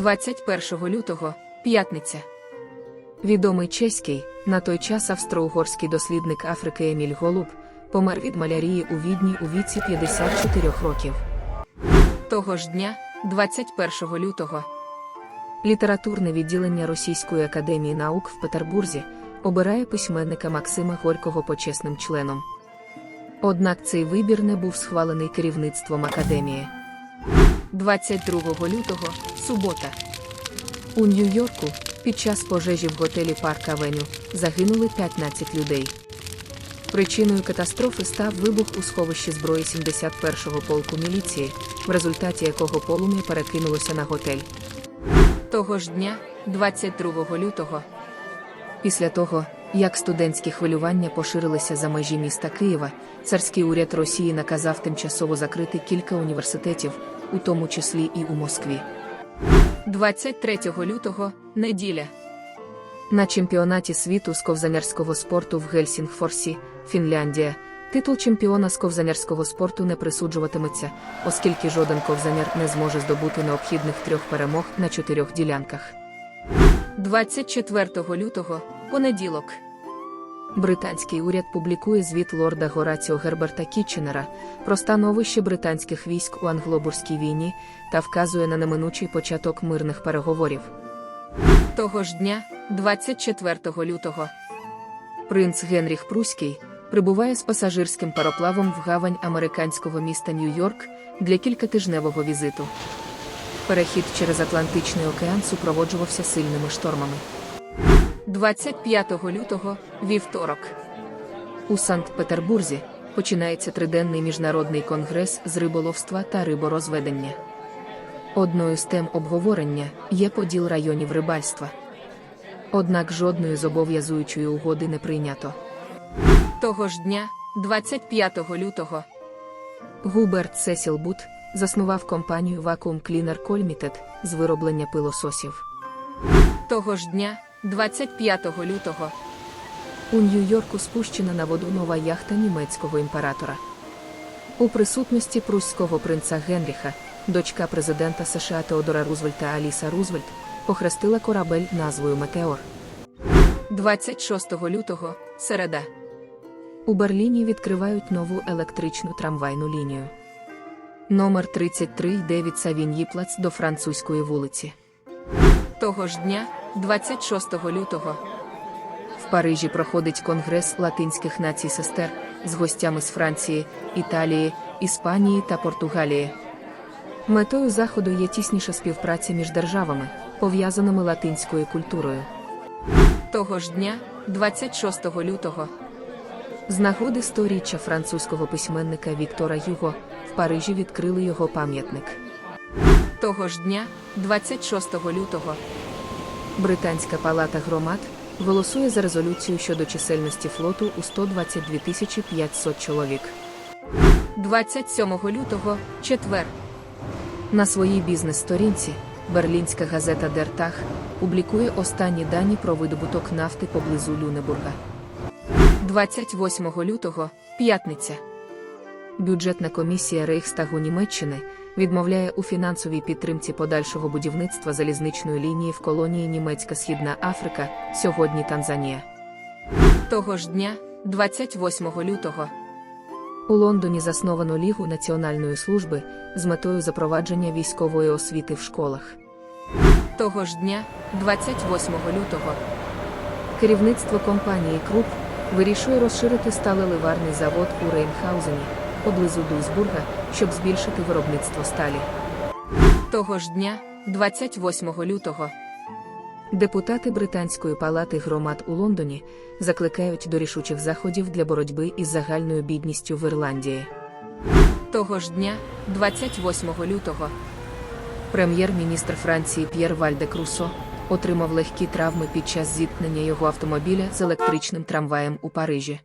21 лютого, п'ятниця. Відомий чеський, на той час австро-угорський дослідник Африки Еміль Голуб помер від малярії у Відні у віці 54 років. Того ж дня, 21 лютого, літературне відділення Російської академії наук в Петербурзі обирає письменника Максима Горького почесним членом. Однак цей вибір не був схвалений керівництвом академії. 22 лютого, субота. У Нью-Йорку під час пожежі в готелі Парк Авеню загинули 15 людей. Причиною катастрофи став вибух у сховищі зброї 71-го полку міліції, в результаті якого полум'я перекинулося на готель. Того ж дня, 22 лютого, після того, як студентські хвилювання поширилися за межі міста Києва, царський уряд Росії наказав тимчасово закрити кілька університетів, у тому числі і у Москві. 23 лютого неділя. На чемпіонаті світу з ковзанярського спорту в Гельсінгфорсі, Фінляндія, титул чемпіона з ковзанярського спорту не присуджуватиметься, оскільки жоден ковзаняр не зможе здобути необхідних трьох перемог на чотирьох ділянках. 24 лютого, понеділок. Британський уряд публікує звіт лорда Гораціо Герберта Кітченера про становище британських військ у англобурській війні та вказує на неминучий початок мирних переговорів. Того ж дня, 24 лютого, принц Генріх Пруський прибуває з пасажирським пароплавом в гавань американського міста Нью-Йорк для кількатижневого візиту. Перехід через Атлантичний океан супроводжувався сильними штормами. 25 лютого, вівторок. У Санкт-Петербурзі починається триденний міжнародний конгрес з риболовства та риборозведення. Одною з тем обговорення є поділ районів рибальства. Однак жодної зобов'язуючої угоди не прийнято. Того ж дня, 25 лютого, Губерт Сесіл Бут заснував компанію Vacuum Cleaner Colmited з вироблення пилососів. Того ж дня, 25 лютого, у Нью-Йорку спущена на воду нова яхта німецького імператора. У присутності прусського принца Генріха, дочка президента США Теодора Рузвельта Аліса Рузвельт, похрестила корабель назвою Метеор. 26 лютого, середа. У Берліні відкривають нову електричну трамвайну лінію. Номер 33 йде від Савіньї-Плац до французької вулиці. Того ж дня, 26 лютого, в Парижі проходить Конгрес латинських націй сестер з гостями з Франції, Італії, Іспанії та Португалії. Метою заходу є тісніша співпраця між державами, пов'язаними латинською культурою. Того ж дня, 26 лютого, з нагоди сторіччя французького письменника Віктора Юго в Парижі відкрили його пам'ятник. Того ж дня, 26 лютого, Британська палата громад голосує за резолюцію щодо чисельності флоту у 122 тисячі 500 чоловік. 27 лютого, четвер. На своїй бізнес-сторінці берлінська газета Tag публікує останні дані про видобуток нафти поблизу Люнебурга. 28 лютого, п'ятниця. Бюджетна комісія Рейхстагу Німеччини відмовляє у фінансовій підтримці подальшого будівництва залізничної лінії в колонії Німецька Східна Африка, сьогодні Танзанія. Того ж дня, 28 лютого, у Лондоні засновано Лігу національної служби з метою запровадження військової освіти в школах. Того ж дня, 28 лютого, керівництво компанії Круп вирішує розширити сталеливарний завод у Рейнхаузені поблизу Дуйсбурга, щоб збільшити виробництво сталі. Того ж дня, 28 лютого, депутати Британської палати громад у Лондоні закликають до рішучих заходів для боротьби із загальною бідністю в Ірландії. Того ж дня, 28 лютого, прем'єр-міністр Франції П'єр Вальде Крусо отримав легкі травми під час зіткнення його автомобіля з електричним трамваєм у Парижі.